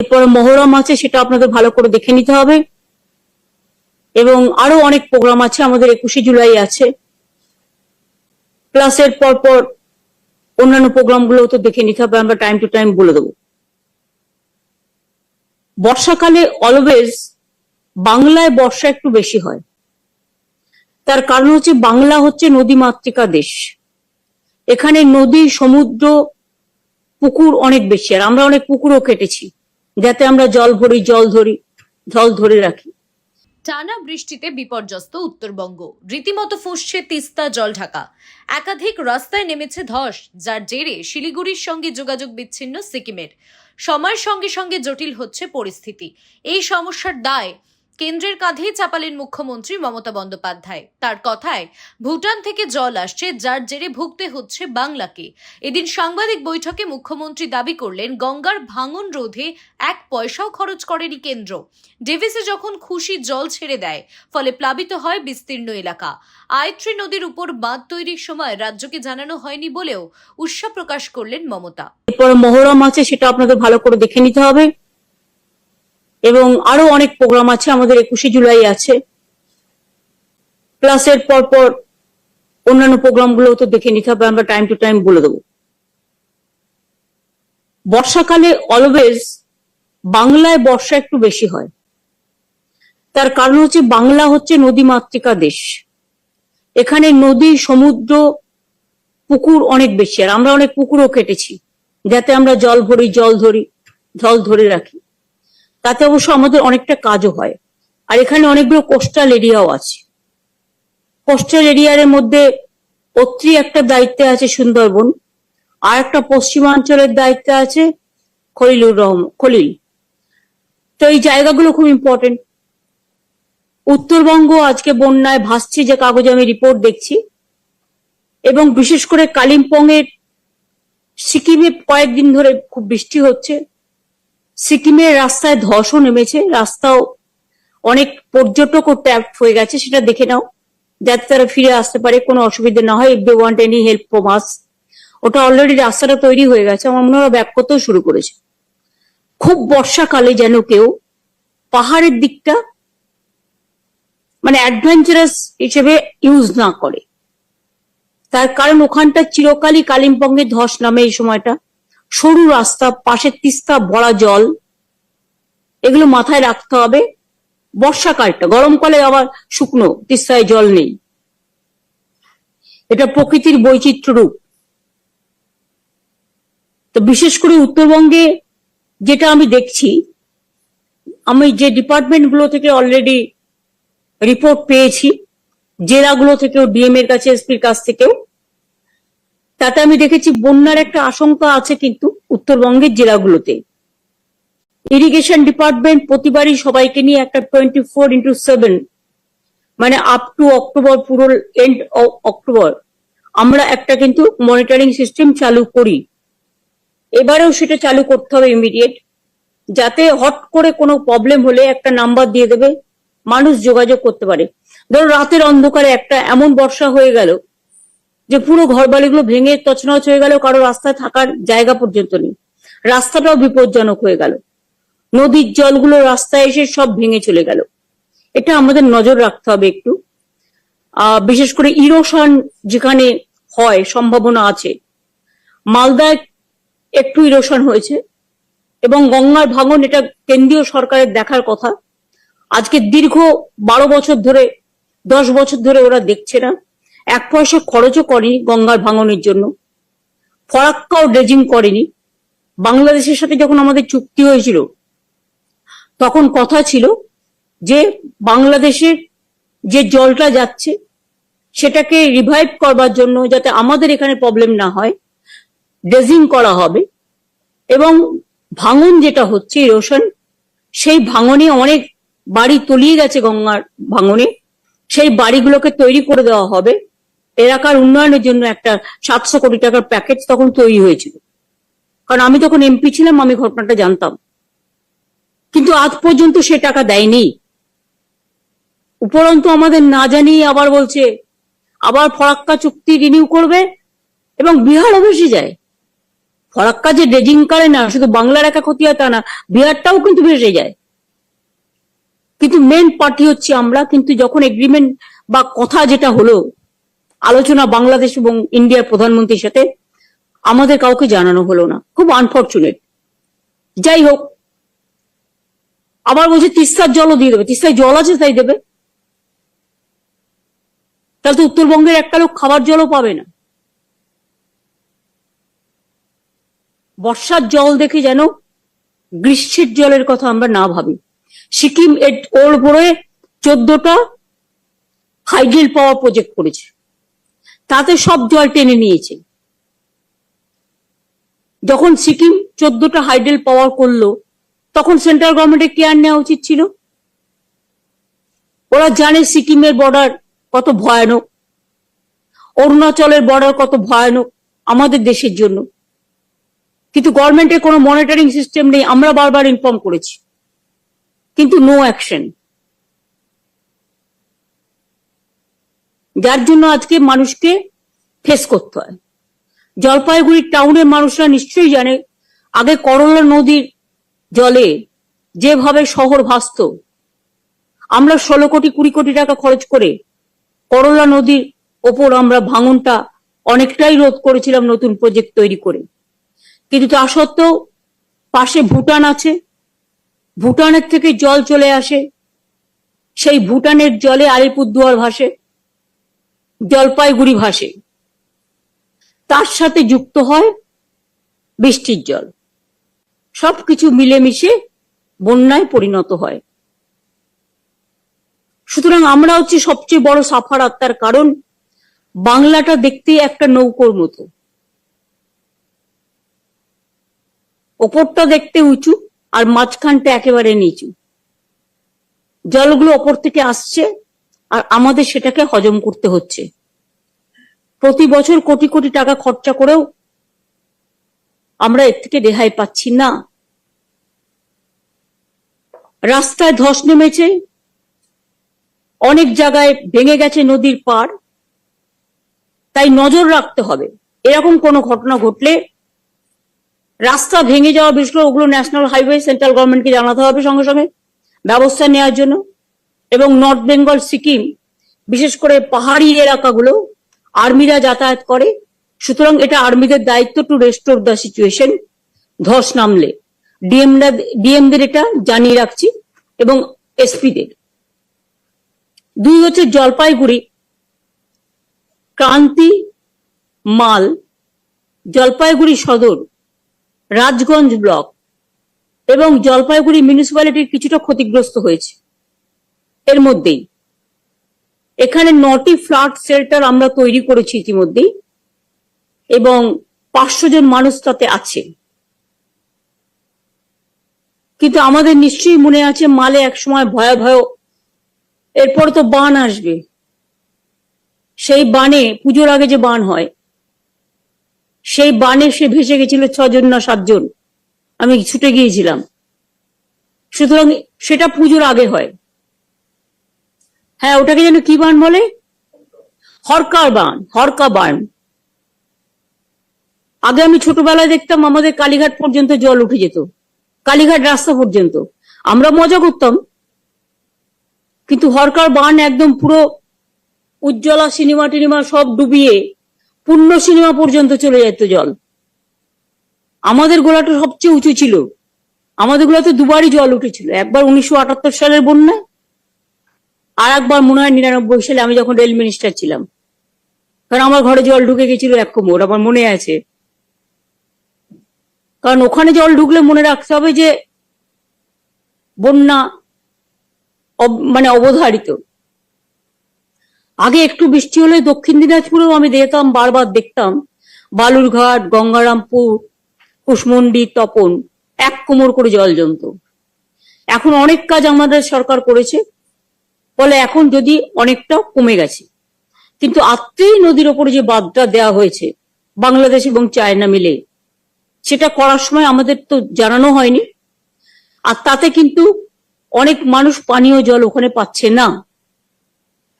এরপর মহরম আছে, সেটা আপনাদের ভালো করে দেখে নিতে হবে। এবং আরও অনেক প্রোগ্রাম আছে, আমাদের একুশে জুলাই আছে। ক্লাসের পর পর অন্যান্য প্রোগ্রামগুলো তো দেখে নিতে হবে, আমরা টাইম টু টাইম বলে দেবো। বর্ষাকালে অলওয়েজ বাংলায় বর্ষা একটু বেশি হয়। তার কারণ হচ্ছে বাংলা হচ্ছে নদী মাতৃকা দেশ। এখানে নদী, সমুদ্র, পুকুর অনেক বেশি, আর আমরা অনেক পুকুরও কেটেছি। যাতে আমরা জল ভরি, জল ধরি, জল ধরে রাখি। টানা বৃষ্টিতে বিপর্যস্ত উত্তরবঙ্গ। রীতিমতো ফুঁসছে তিস্তা জল ঢাকা। একাধিক রাস্তায় নেমেছে ধস, যার জেরে শিলিগুড়ির সঙ্গে যোগাযোগ বিচ্ছিন্ন সিকিমের। সময়ের সঙ্গে সঙ্গে জটিল হচ্ছে পরিস্থিতি। এই সমস্যার দায় কেন্দ্রের কাঁধেই চাপালেন মুখ্যমন্ত্রী মমতা বন্দ্যোপাধ্যায়। তার কথায়, ভুটান থেকে জল আসছে, যার জেরে ভুগতে হচ্ছে বাংলাকে। এদিন সাংবাদিক বৈঠকে মুখ্যমন্ত্রী দাবি করলেন, গঙ্গার ভাঙন রোধে এক পয়সাও খরচ করেনি কেন্দ্র। ডেভিসে যখন খুশি জল ছেড়ে দেয়, ফলে প্লাবিত হয় বিস্তীর্ণ এলাকা। আয়ত্রী নদীর উপর বাঁধ তৈরির সময় রাজ্যকে জানানো হয়নি বলেও উৎসাহ প্রকাশ করলেন মমতা। এরপর মহরম আছে, সেটা আপনাদের ভালো করে দেখে নিতে হবে। এবং আরও অনেক প্রোগ্রাম আছে, আমাদের একুশে জুলাই আছে। ক্লাসের পর পর অন্যান্য প্রোগ্রামগুলো তো দেখে নিতে হবে, আমরা টাইম টু টাইম বলে দেবো। বর্ষাকালে অলওয়েজ বাংলায় বর্ষা একটু বেশি হয়। তার কারণ হচ্ছে বাংলা হচ্ছে নদী মাতৃকা দেশ। এখানে নদী, সমুদ্র, পুকুর অনেক বেশি, আর আমরা অনেক পুকুরও কেটেছি। যাতে আমরা জল ভরি, জল ধরি, জল ধরে রাখি। তাতে অবশ্য আমাদের অনেকটা কাজও হয়। আর এখানে অনেকগুলো কোস্টাল এরিয়াও আছে। কোস্টাল এরিয়ার মধ্যে অত্রি একটা দায়িত্বে আছে সুন্দরবন, আর একটা পশ্চিমাঞ্চলের দায়িত্বে আছে খলিলুর রহমান খলিল। তো এই জায়গাগুলো খুব ইম্পর্টেন্ট উত্তরবঙ্গ আজকে বন্যায় ভাসছে, যে কাগজে আমি রিপোর্ট দেখছি। এবং বিশেষ করে কালিম্পং এর সিকিমে কয়েকদিন ধরে খুব বৃষ্টি হচ্ছে। সিকিমের রাস্তায় ধসও নেমেছে, রাস্তাও অনেক পর্যটকও ট্যাপ হয়ে গেছে, সেটা দেখে নাও। যাতে তারা ফিরে আসতে পারে, কোনো অসুবিধা না হয় if they want any help from us ওটা অলরেডি রাস্তাটা তৈরি হয়ে গেছে, আমার মনে হয় ব্যাক করতেও শুরু করেছে। খুব বর্ষাকালে যেন কেউ পাহাড়ের দিকটা মানে অ্যাডভেঞ্চারাস হিসেবে ইউজ না করে। তার কারণ ওখানটা চিরকালই কালিম্পংয়ে ধস নামে এই সময়টা। সরু রাস্তা পাশে তিস্তা ভরা জল, এগুলো মাথায় রাখতে হবে। বর্ষাকালটা, গরমকালে আবার শুকনো তিস্তায় জল নেই। এটা প্রকৃতির বৈচিত্র্য রূপ তো বিশেষ করে উত্তরবঙ্গে যেটা আমি দেখছি, আমি যে ডিপার্টমেন্টগুলো থেকে অলরেডি রিপোর্ট পেয়েছি, জেলাগুলো থেকেও ডিএম এর কাছে এসপির কাছ থেকেও তাতে আমি দেখেছি বন্যার একটা আশঙ্কা আছে কিন্তু উত্তরবঙ্গের জেলাগুলোতে। ইরিগেশন ডিপার্টমেন্ট প্রতিবারই সবাইকে নিয়ে একটা টোয়েন্টি ফোর ইন্টু সেভেন মানে আপ টু অক্টোবর পুরো এন্ড অক্টোবর আমরা একটা কিন্তু মনিটরিং সিস্টেম চালু করি। এবারেও সেটা চালু করতে হবে ইমিডিয়েট যাতে হট করে কোনো প্রবলেম হলে একটা নাম্বার দিয়ে দেবে, মানুষ যোগাযোগ করতে পারে। ধরো রাতের অন্ধকারে একটা এমন বর্ষা হয়ে গেল যে পুরো ঘর বাড়িগুলো ভেঙে তছনছ হয়ে গেল কারও রাস্তায় থাকার জায়গা পর্যন্ত নেই। রাস্তাটাও বিপজ্জনক হয়ে গেল। নদীর জলগুলো রাস্তায় এসে সব ভেঙে চলে গেল। এটা আমাদের নজর রাখতে হবে একটু। বিশেষ করে ইরোশন যেখানে হয়, সম্ভাবনা আছে। মালদায় একটু ইরোশন হয়েছে এবং গঙ্গার ভাঙন এটা কেন্দ্রীয় সরকারের দেখার কথা। আজকে দীর্ঘ বারো বছর ধরে, দশ বছর ধরে ওরা দেখছে না। এক পয়সা খরচও করেনি গঙ্গার ভাঙনের জন্য। ফরাক্কাও ড্রেজিং করেনি। বাংলাদেশের সাথে যখন আমাদের চুক্তি হয়েছিল, তখন কথা ছিল যে বাংলাদেশের যে জলটা যাচ্ছে, সেটাকে রিভাইভ করবার জন্য যাতে আমাদের এখানে প্রবলেম না হয় ড্রেজিং করা হবে এবং ভাঙন যেটা হচ্ছে ইরোশন সেই ভাঙনে অনেক বাড়ি তলিয়ে গেছে গঙ্গার ভাঙনে। সেই বাড়িগুলোকে তৈরি করে দেওয়া হবে। এলাকার উন্নয়নের জন্য একটা সাতশো কোটি টাকার প্যাকেজ তখন তৈরি হয়েছিল। কারণ আমি তখন এমপি ছিলাম, আমি ঘটনাটা জানতাম। কিন্তু আজ পর্যন্ত সে টাকা দেয়নি। উপরন্তু আমাদের না জানিয়ে আবার বলছে, আবার ফরাক্কা চুক্তি রিনিউ করবে এবং বিহারও ভেসে যায়। ফরাক্কা যে ড্রেজিং করে না, শুধু বাংলার একা ক্ষতি হয় তা না, বিহারটাও কিন্তু ভেসে যায়। কিন্তু মেন পার্টি হচ্ছে আমরা, কিন্তু যখন এগ্রিমেন্ট বা কথা যেটা হলো আলোচনা বাংলাদেশ এবং ইন্ডিয়ার প্রধানমন্ত্রীর সাথে আমাদের কাউকে জানানো হলো না। খুব আনফর্চুনেট যাই হোক, আবার বলছে তিস্তার জলও দিয়ে দেবে। তিস্তায় জল আছে, তাই দেবে। তাহলে তো উত্তরবঙ্গের একটা লোক খাবার জলও পাবে না। বর্ষার জল দেখে যেন গ্রীষ্মের জলের কথা আমরা না ভাবি। সিকিম এর- ওর উপরে চোদ্দটা হাইড্রেল পাওয়ার প্রজেক্ট করেছে। তাতে সব জল টেনে নিয়েছে। যখন সিকিম চোদ্দটা হাইড্রেল পাওয়ার করল, তখন সেন্ট্রাল গভর্নমেন্টের কেয়ার নেওয়া উচিত ছিল। ওরা জানে সিকিমের বর্ডার কত ভয়ানক, অরুণাচলের বর্ডার কত ভয়ানক আমাদের দেশের জন্য। কিন্তু গভর্নমেন্টের কোনো মনিটরিং সিস্টেম নেই, আমরা বারবার ইনফর্ম করেছি। কিন্তু নো অ্যাকশন যার জন্য আজকে মানুষকে ফেস করতে হয়। জলপাইগুড়ি টাউনের মানুষরা নিশ্চয়ই জানে, আগে করলা নদীর জলে যেভাবে শহর ভাসত, আমরা ষোলো কোটি, কুড়ি কোটি টাকা খরচ করে করলা নদীর ওপর আমরা ভাঙনটা অনেকটাই রোধ করেছিলাম নতুন প্রজেক্ট তৈরি করে। কিন্তু তা সত্ত্বেও পাশে ভুটান আছে, ভুটানের থেকে জল চলে আসে, সেই ভুটানের জলে আলিপুরদুয়ার ভাসে জলপাইগুড়ি ভাসে। তার সাথে যুক্ত হয় বৃষ্টির জল। সবকিছু মিলেমিশে বন্যায় পরিণত হয়। সুতরাং আমরা হচ্ছে সবচেয়ে বড় সাফার আত্মার কারণ, বাংলাটা দেখতে একটা নৌকোর মতো। ওপরটা দেখতে উঁচু আর মাঝখানটা একেবারে নিচু। জলগুলো ওপর থেকে আসছে আর আমাদের সেটাকে হজম করতে হচ্ছে। প্রতি বছর কোটি কোটি টাকা খরচা করেও আমরা এর থেকে রেহাই পাচ্ছি না। রাস্তায় ধস নেমেছে, অনেক জায়গায় ভেঙে গেছে নদীর পার তাই নজর রাখতে হবে। এরকম কোনো ঘটনা ঘটলে রাস্তা ভেঙে যাওয়া করে ওগুলো ন্যাশনাল হাইওয়ে সেন্ট্রাল গভর্নমেন্টকে জানাতে হবে সঙ্গে সঙ্গে। ব্যবস্থা নেওয়ার জন্য। এবং নর্থ বেঙ্গল সিকিম বিশেষ করে পাহাড়ি এলাকাগুলো আর্মিরা যাতায়াত করে। সুতরাং এটা আর্মিদের দায়িত্ব টু রেস্টোর দ্য সিচুয়েশন ধস নামলে। ডিএমরা ডিএমদের এটা জানিয়ে রাখছি এবং এসপিদের দুই হচ্ছে জলপাইগুড়ি, ক্রান্তি মাল, জলপাইগুড়ি সদর, রাজগঞ্জ ব্লক এবং জলপাইগুড়ি মিউনিসিপ্যালিটির কিছুটা ক্ষতিগ্রস্ত হয়েছে। এর মধ্যেই। এখানে নটি ফ্ল্যাট শেল্টার আমরা তৈরি করেছি ইতিমধ্যেই, এবং পাঁচশো জন মানুষ তাতে আছে। কিন্তু আমাদের নিশ্চয়ই মনে আছে মালে একসময় ভয়াবহ, এরপর তো বান আসবে। সেই বানে, পুজোর আগে যে বান হয়, সেই বানে সে ভেসে গেছিল ছজন না সাতজন। আমি ছুটে গিয়েছিলাম। সুতরাং সেটা পুজোর আগে হয়। হ্যাঁ ওটাকে যেন কি বান বলে? হরকার বান হরকা বান। আগে আমি ছোটবেলায় দেখতাম আমাদের কালীঘাট পর্যন্ত জল উঠে যেত, কালীঘাট রাস্তা পর্যন্ত। আমরা মজা করতাম, কিন্তু হরকার বান একদম পুরো উজ্জ্বলা সিনেমা টিনেমা সব ডুবিয়ে পূর্ণ সিনেমা পর্যন্ত চলে যেত জল। আমাদের গোলাটা সবচেয়ে উঁচু ছিল। আমাদের গোলাতে দুবারই জল উঠেছিল, একবার উনিশশো আটাত্তর সালের বন্যায় আর একবার মনে হয় নিরানব্বই সালে আমি যখন রেল মিনিস্টার ছিলাম। কারণ আমার ঘরে জল ঢুকে গেছিল এক কোমর, আমার মনে আছে। কারণ ওখানে জল ঢুকলে মনে রাখতে হবে যে বন্যা মানে অবধারিত। আগে একটু বৃষ্টি হলে দক্ষিণ দিনাজপুরেও আমি দেখতাম, বারবার দেখতাম, বালুরঘাট, গঙ্গারামপুর, কুশমন্ডি, তপন, এক কোমর করে জল জমত। এখন অনেক কাজ আমাদের সরকার করেছে। ফলে এখন যদি অনেকটা কমে গেছে। কিন্তু আত্রেই নদীর ওপরে যে বাঁধটা দেওয়া হয়েছে, বাংলাদেশ এবং চায়না মিলে, সেটা করার সময় আমাদের তো জানানো হয়নি। আর তাতে কিন্তু অনেক মানুষ পানীয় জল ওখানে পাচ্ছে না।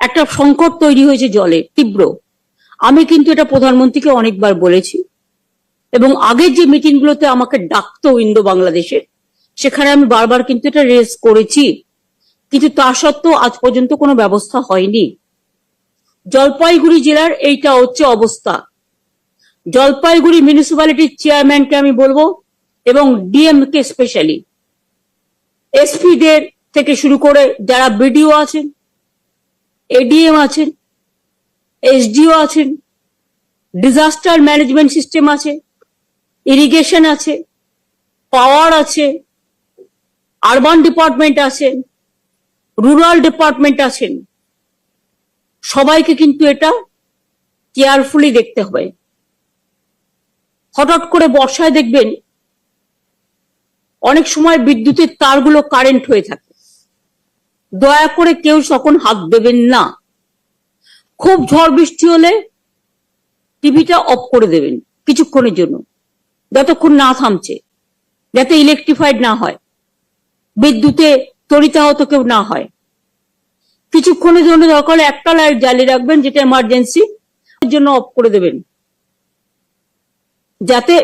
একটা সংকট তৈরি হয়েছে জলে, তীব্র। আমি কিন্তু এটা প্রধানমন্ত্রীকে অনেকবার বলেছি। এবং আগের যে মিটিংগুলোতে আমাকে ডাকতো ইন্দো বাংলাদেশের সেখানে আমি বারবার কিন্তু এটা রেস করেছি। কিন্তু তা সত্ত্বেও আজ পর্যন্ত কোনো ব্যবস্থা হয়নি। জলপাইগুড়ি জেলার এইটা হচ্ছে অবস্থা। জলপাইগুড়ি মিউনিসিপ্যালিটির চেয়ারম্যানকে আমি বলব এবং ডিএম কে স্পেশালি এসপিদের থেকে শুরু করে যারা বিডিও আছেন এডিএম আছেন এসডিও আছেন ডিজাস্টার ম্যানেজমেন্ট সিস্টেম আছে ইরিগেশন আছে পাওয়ার আছে আরবান ডিপার্টমেন্ট আছেন রুরাল ডিপার্টমেন্ট আছেন। সবাইকে কিন্তু এটা কেয়ারফুলি দেখতে হবে। হঠাৎ করে বর্ষায় দেখবেন অনেক সময় বিদ্যুতের তারগুলো কারেন্ট হয়ে থাকে। দয়া করে কেউ তখন হাত দেবেন না। খুব ঝড় বৃষ্টি হলে টিভিটা অফ করে দেবেন কিছুক্ষণের জন্য। যতক্ষণ না থামছে, যাতে ইলেকট্রিফাইড না হয়। বিদ্যুতে তরিতাহত কেউ না হয়। কিছুক্ষণের জন্য দরকার একটা লাইট জ্বালিয়ে রাখবেন, যেটা এমার্জেন্সি জন্য অফ করে দেবেন। যাতে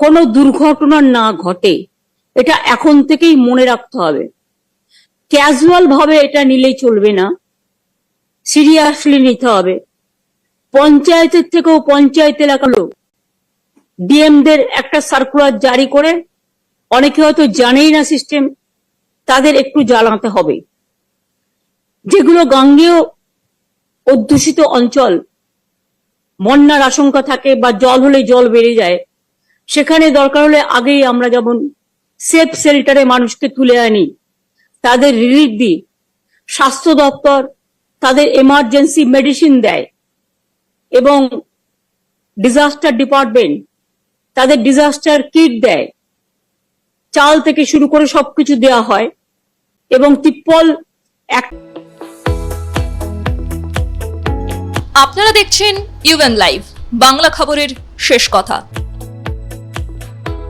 কোনো দুর্ঘটনা না ঘটে, এটা এখন থেকেই মনে রাখতে হবে। ক্যাজুয়াল ভাবে এটা নিলেই চলবে না সিরিয়াসলি নিতে হবে। পঞ্চায়েতের থেকেও পঞ্চায়েত এলাকার এলাকালো ডিএমদের একটা সার্কুলার জারি করে, অনেকে হয়তো জানেই না সিস্টেম তাদের একটু জ্বালাতে হবে। যেগুলো গাঙ্গেয় অধ্যুষিত অঞ্চল, বন্যার আশঙ্কা থাকে বা জল হলে জল বেড়ে যায়, সেখানে দরকার হলে আগেই আমরা যেমন সেফ শেল্টারে মানুষকে তুলে আনি, তাদের রিলিফ দিই, স্বাস্থ্য দপ্তর তাদের এমার্জেন্সি মেডিসিন দেয় এবং ডিজাস্টার ডিপার্টমেন্ট তাদের ডিজাস্টার কিট দেয়। চাল থেকে শুরু করে সবকিছু দেওয়া হয়। এবং তিপ্পল এক আপনারা দেখছেন ইউএন লাইভ বাংলা খবরের শেষ কথা।